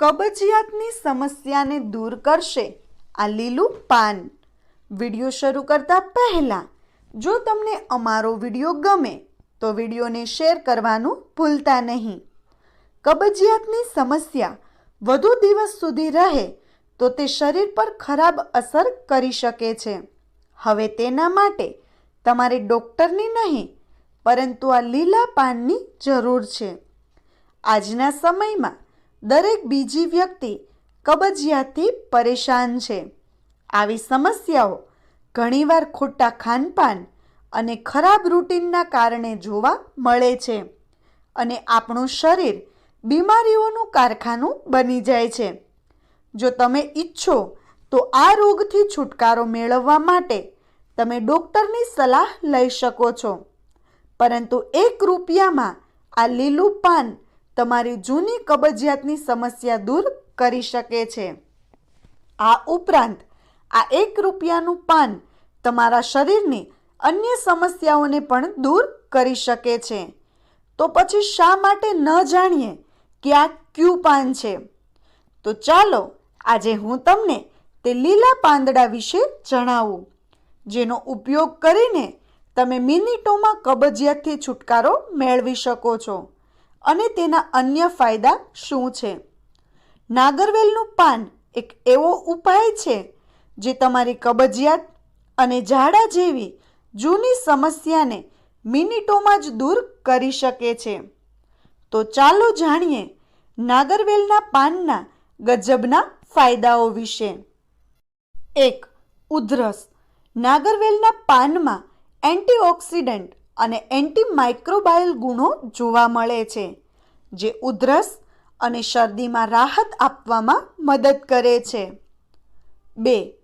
કબજિયાતની સમસ્યાને દૂર કરશે આ લીલું પાન. વીડિયો શરૂ કરતા પહેલાં, જો તમને અમારો વીડિયો ગમે, તો વિડીયોને શેર કરવાનું ભૂલતા નહીં. કબજિયાતની સમસ્યા વધુ દિવસ સુધી રહે, તો તે શરીર પર ખરાબ અસર કરી શકે છે. હવે તેના માટે તમારે ડૉક્ટરની નહીં, પરંતુ આ લીલા પાનની જરૂર છે. આજના સમયમાં દરેક બીજી વ્યક્તિ કબજિયાતથી પરેશાન છે. આવી સમસ્યાઓ ઘણીવાર ખોટા ખાનપાન અને ખરાબ રૂટીનના કારણે જોવા મળે છે અને આપણું શરીર બીમારીઓનું કારખાનું બની જાય છે. જો તમે ઈચ્છો તો આ રોગથી છુટકારો મેળવવા માટે તમે ડૉક્ટરની સલાહ લઈ શકો છો. પરંતુ એક રૂપિયામાં આ લીલું પાન તમારી જૂની કબજિયાતની સમસ્યા દૂર કરી શકે છે. આ ઉપરાંત, આ એક રૂપિયાનું પાન તમારા શરીરની અન્ય સમસ્યાઓને પણ દૂર કરી શકે છે. તો પછી શા માટે ન જાણીએ કે આ ક્યુ પાન છે? તો ચાલો આજે હું તમને તે લીલા પાંદડા વિશે જણાવું, જેનો ઉપયોગ કરીને તમે મિનિટોમાં કબજિયાતથી છુટકારો મેળવી શકો છો. અને તેના અન્ય ફાયદા શું છે? નાગરવેલનું પાન એક એવો ઉપાય છે જે તમારી કબજિયાત અને ઝાડા જેવી જૂની સમસ્યાને મિનિટોમાં જ દૂર કરી શકે છે. તો ચાલો જાણીએ નાગરવેલના પાનના ગજબના ફાયદાઓ વિશે. એક, ઉધરસ. નાગરવેલના પાનમાં એન્ટીઓક્સિડન્ટ અને એન્ટીમાઇક્રોબાયલ ગુણો જોવા મળે છે, જે ઉધરસ અને શરદીમાં રાહત આપવામાં મદદ કરે છે. બે,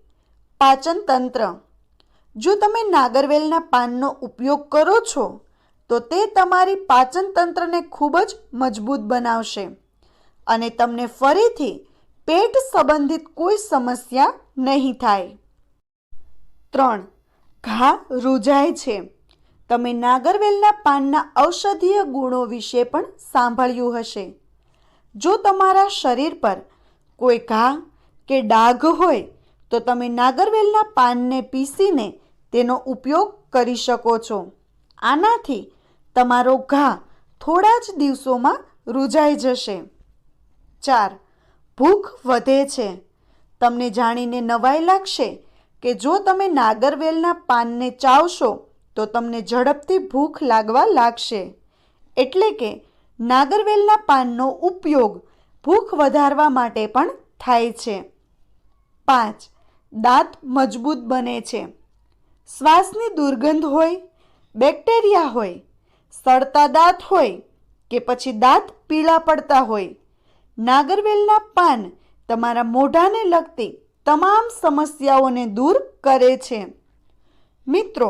પાચન તંત્ર. જો તમે નાગરવેલના પાનનો ઉપયોગ કરો છો, તો તે તમારી પાચન તંત્રને ખૂબ જ મજબૂત બનાવશે અને તમને ફરીથી પેટ સંબંધિત કોઈ સમસ્યા નહીં થાય. ત્રણ, ઘા રૂજાય છે. તમે નાગરવેલના પાનના ઔષધીય ગુણો વિશે પણ સાંભળ્યું હશે. જો તમારા શરીર પર કોઈ ઘા કે ડાઘ હોય, તો તમે નાગરવેલના પાનને પીસીને તેનો ઉપયોગ કરી શકો છો. આનાથી તમારો ઘા થોડા જ દિવસોમાં રૂજાઈ જશે. ચાર, ભૂખ વધે છે. તમને જાણીને નવાઈ લાગશે કે જો તમે નાગરવેલના પાનને ચાવશો તો તમને ઝડપથી ભૂખ લાગવા લાગશે. એટલે કે નાગરવેલના પાનનો ઉપયોગ ભૂખ વધારવા માટે પણ થાય છે. પાંચ, દાંત મજબૂત બને છે. શ્વાસની દુર્ગંધ હોય, બેક્ટેરિયા હોય, સડતા દાંત હોય કે પછી દાંત પીળા પડતા હોય, નાગરવેલના પાન તમારા મોઢાને લગતી તમામ સમસ્યાઓને દૂર કરે છે. મિત્રો